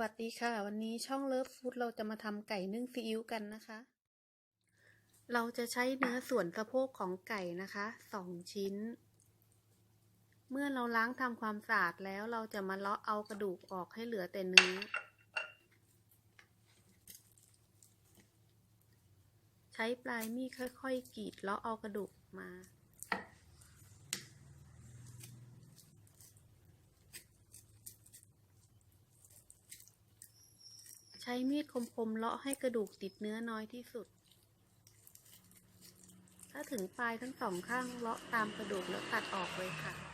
วัสดีค่ะ วันนี้ช่องเลิฟฟู้ดเราจะมาทำไก่นึ่งซีอิ๊วกันนะคะ เราจะใช้เนื้อส่วนสะโพกของไก่นะคะสองชิ้น เมื่อเราล้างทำความสะอาดแล้วเราจะมาเลาะเอากระดูกออกให้เหลือแต่เนื้อ ใช้ปลายมีดค่อย ๆกรีดเลาะเอากระดูกมา ช้มีดคมๆเลาะให้กระดูกติดเนื้อน้อยที่สุด ถ้าถึงปลายทั้งสองข้างเลาะตามกระดูกแล้วตัดออกเลยค่ะ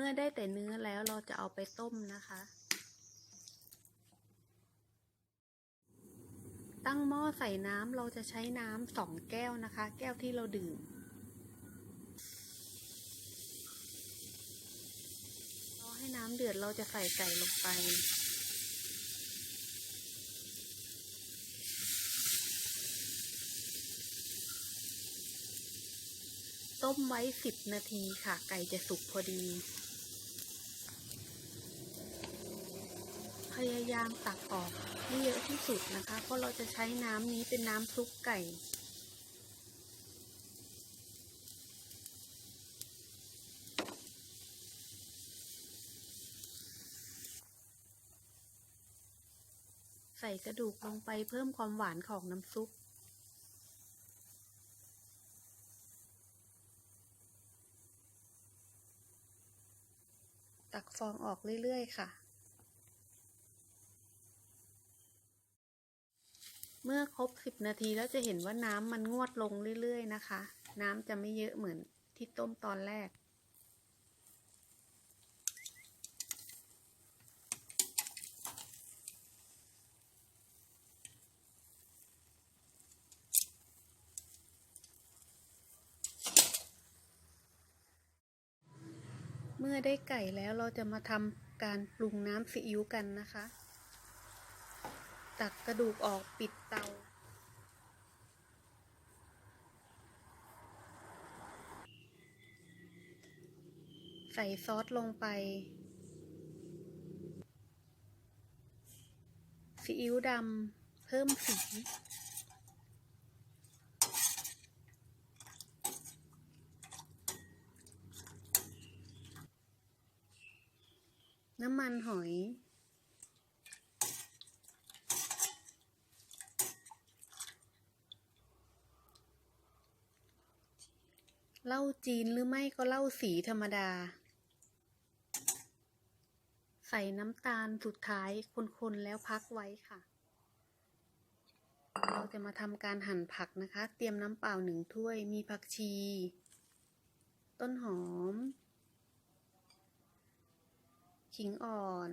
มื่อได้แต่เนื้อแล้วเราจะเอาไปต้มนะคะ ตั้งหม้อใส่น้ำเราจะใช้น้ำสองแก้วนะคะ แก้วที่เราดื่มรอให้น้ำเดือดเราจะใส่ไก่ลงไปต้มไว้สิบนาทีค่ะ ไก่จะสุกพอดี พยายามตักออกให้เยอะที่สุดนะคะ เพราะเราจะใช้น้ำนี้เป็นน้ำซุปไก่ใส่กระดูกลงไปเพิ่มความหวานของน้ำซุป ตักฟองออกเรื่อย ๆ ค่ะ เมื่อครบ 10 นาทีแล้วจะเห็นว่าน้ำมันงวดลงเรื่อยๆนะคะ น้ำจะไม่เยอะเหมือนที่ต้มตอนแรก เมื่อได้ไก่แล้วเราจะมาทำการปรุงน้ำซีอิ๊วกันนะคะ ตักกระดูกออกปิดเตา ใส่ซอสลงไป ซีอิ๊วดำเพิ่มสีน้ำมันหอย เหล้าจีนหรือไม่ก็เหล้าสีธรรมดา ใส่น้ำตาลสุดท้ายคนๆแล้วพักไว้ค่ะ เราจะมาทำการหั่นผักนะคะ เตรียมน้ำเปล่าหนึ่งถ้วย มีผักชี ต้นหอม ขิงอ่อน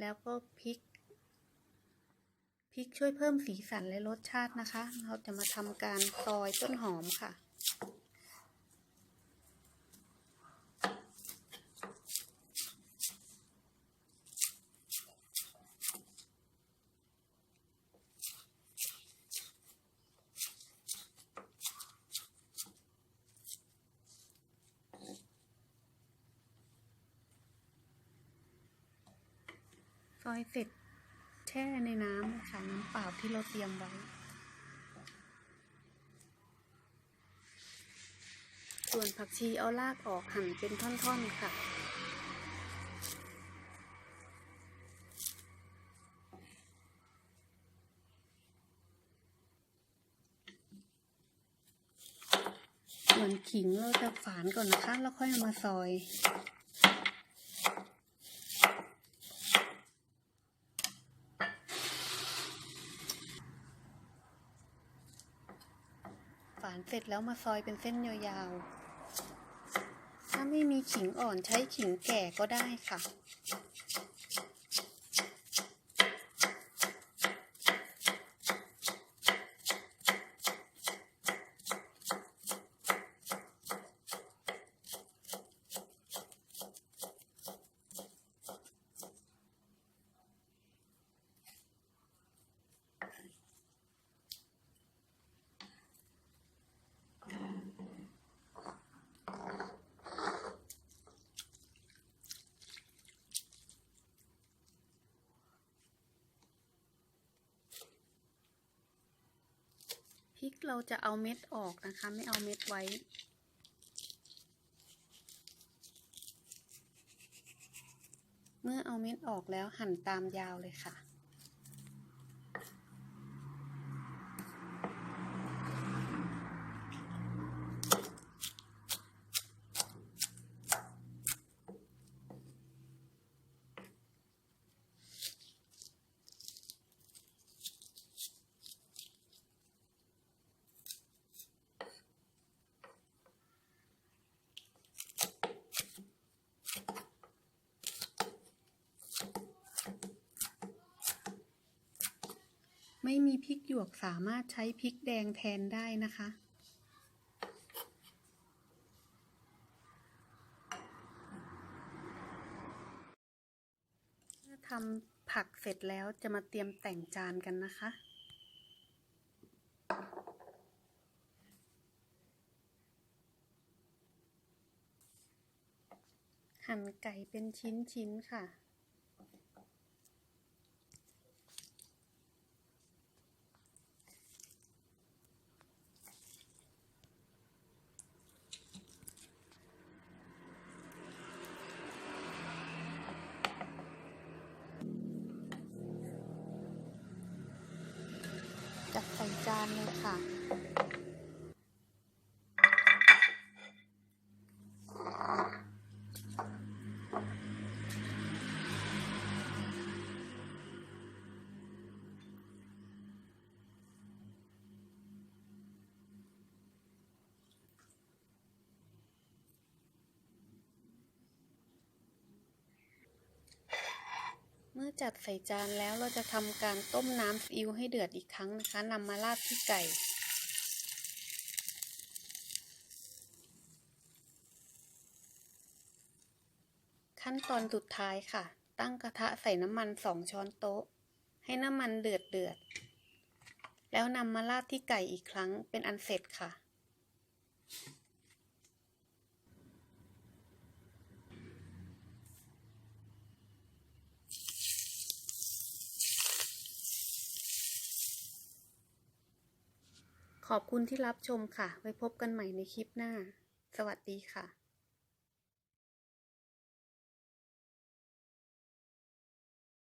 แล้วก็พริก พริกช่วยเพิ่มสีสันและรสชาตินะคะ เราจะมาทำการซอยต้นหอมค่ะซอยเสร็จ แช่ในน้ำค่ะน้ำเปล่าที่เราเตรียมไว้ ส่วนผักชีเอารากออกหั่นเป็นท่อนๆค่ะส่วนขิงเราจะฝานก่อนนะคะ แล้วค่อยเอามาซอย เสร็จแล้วมาซอยเป็นเส้นยาวๆ ถ้าไม่มีขิงอ่อนใช้ขิงแก่ก็ได้ค่ะ พริกเราจะเอาเม็ดออกนะคะ ไม่เอาเม็ดไว้ เมื่อเอาเม็ดออกแล้วหั่นตามยาวเลยค่ะ ไม่มีพริกหยวกสามารถใช้พริกแดงแทนได้นะคะเมื่อทำผักเสร็จแล้วจะมาเตรียมแต่งจานกันนะคะ หั่นไก่เป็นชิ้นๆค่ะ จัดใส่จานเลยค่ะ มื่อจัดใส่จานแล้วเราจะทำการต้มน้ำซีอิ๊วให้เดือดอีกครั้งนะคะนำมาราดที่ไก่ ขั้นตอนสุดท้ายค่ะ ตั้งกระทะใส่น้ำมันสองช้อนโต๊ะ ให้น้ำมันเดือดเดือด แล้วนำมาราดที่ไก่อีกครั้งเป็นอันเสร็จค่ะ ขอบคุณที่รับชมค่ะ ไว้พบกันใหม่ในคลิปหน้า สวัสดีค่ะ